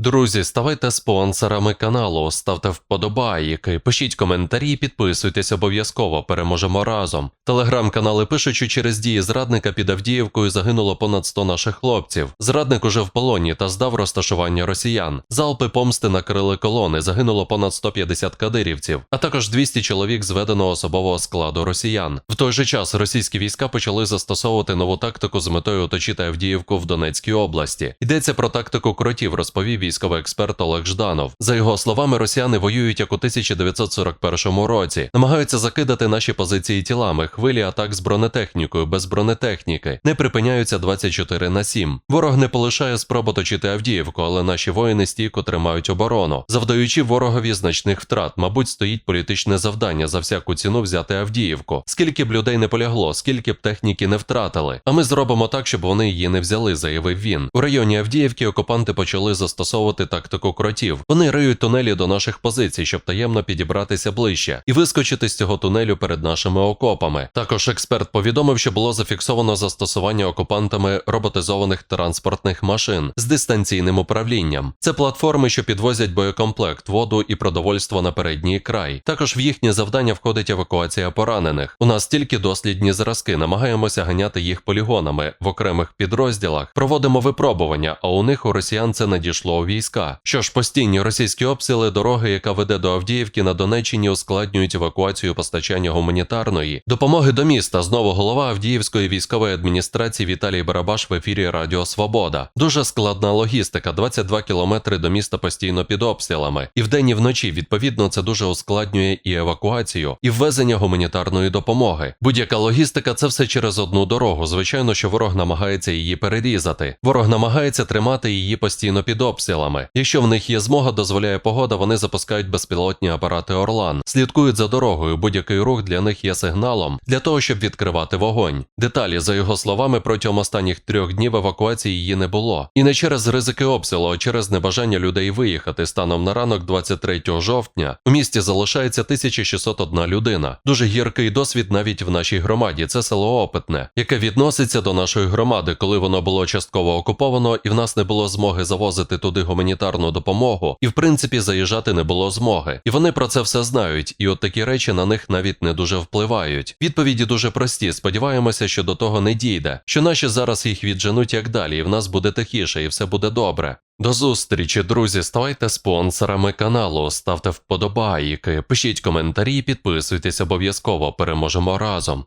Друзі, ставайте спонсорами каналу, ставте вподобайки, пишіть коментарі, підписуйтесь обов'язково, переможемо разом. Телеграм-канали пишуть, що через дії зрадника під Авдіївкою загинуло понад 100 наших хлопців. Зрадник уже в полоні та здав розташування росіян. Залпи помсти накрили колони, загинуло понад 150 кадирівців, а також 200 чоловік зведеного особового складу росіян. В той же час російські війська почали застосовувати нову тактику з метою оточити Авдіївку в Донецькій області. Йдеться про тактику кротів, розповів військовий експерт Олег Жданов. За його словами, росіяни воюють як у 1941 році, намагаються закидати наші позиції тілами, хвилі атак з бронетехнікою, без бронетехніки, не припиняються 24 на 7. Ворог не полишає спроб оточити Авдіївку, але наші воїни стійко тримають оборону, завдаючи ворогові значних втрат. Мабуть, стоїть політичне завдання за всяку ціну взяти Авдіївку. Скільки б людей не полягло, скільки б техніки не втратили. А ми зробимо так, щоб вони її не взяли, заявив він. У районі Авдіївки окупанти почали застосовувати тактику кротів. Вони риють тунелі до наших позицій, щоб таємно підібратися ближче і вискочити з цього тунелю перед нашими окопами. Також експерт повідомив, що було зафіксовано застосування окупантами роботизованих транспортних машин з дистанційним управлінням. Це платформи, що підвозять боєкомплект, воду і продовольство на передній край. Також в їхнє завдання входить евакуація поранених. У нас тільки дослідні зразки, намагаємося ганяти їх полігонами в окремих підрозділах. Проводимо випробування, а у них у росіян це надійшло у війська. Що ж, постійні російські обстріли дороги, яка веде до Авдіївки на Донеччині, ускладнюють евакуацію постачання гуманітарної допомоги до міста. Знову голова Авдіївської військової адміністрації Віталій Барабаш в ефірі Радіо Свобода. Дуже складна логістика, 22 кілометри до міста постійно під обстрілами. І вдень і вночі, відповідно, це дуже ускладнює і евакуацію, і ввезення гуманітарної допомоги. Будь-яка логістика це все через одну дорогу. Звичайно, що ворог намагається її перерізати. Ворог намагається тримати її постійно під обстрілами. Якщо в них є змога, дозволяє погода, вони запускають безпілотні апарати Орлан, слідкують за дорогою. Будь-який рух для них є сигналом для того, щоб відкривати вогонь. Деталі, за його словами, протягом останніх трьох днів евакуації її не було. І не через ризики обстрілу, а через небажання людей виїхати. Станом на ранок 23 жовтня у місті залишається 1601 людина. Дуже гіркий досвід навіть в нашій громаді. Це село Опитне, яке відноситься до нашої громади, коли воно було частково окуповано, і в нас не було змоги завозити туди гуманітарну допомогу, і в принципі заїжджати не було змоги. І вони про це все знають, і от такі речі на них навіть не дуже впливають. Відповіді дуже прості. Сподіваємося, що до того не дійде, що наші зараз їх відженуть як далі, і в нас буде тихіше, і все буде добре. До зустрічі, друзі. Ставайте спонсорами каналу, ставте вподобайки, пишіть коментарі, підписуйтесь обов'язково. Переможемо разом.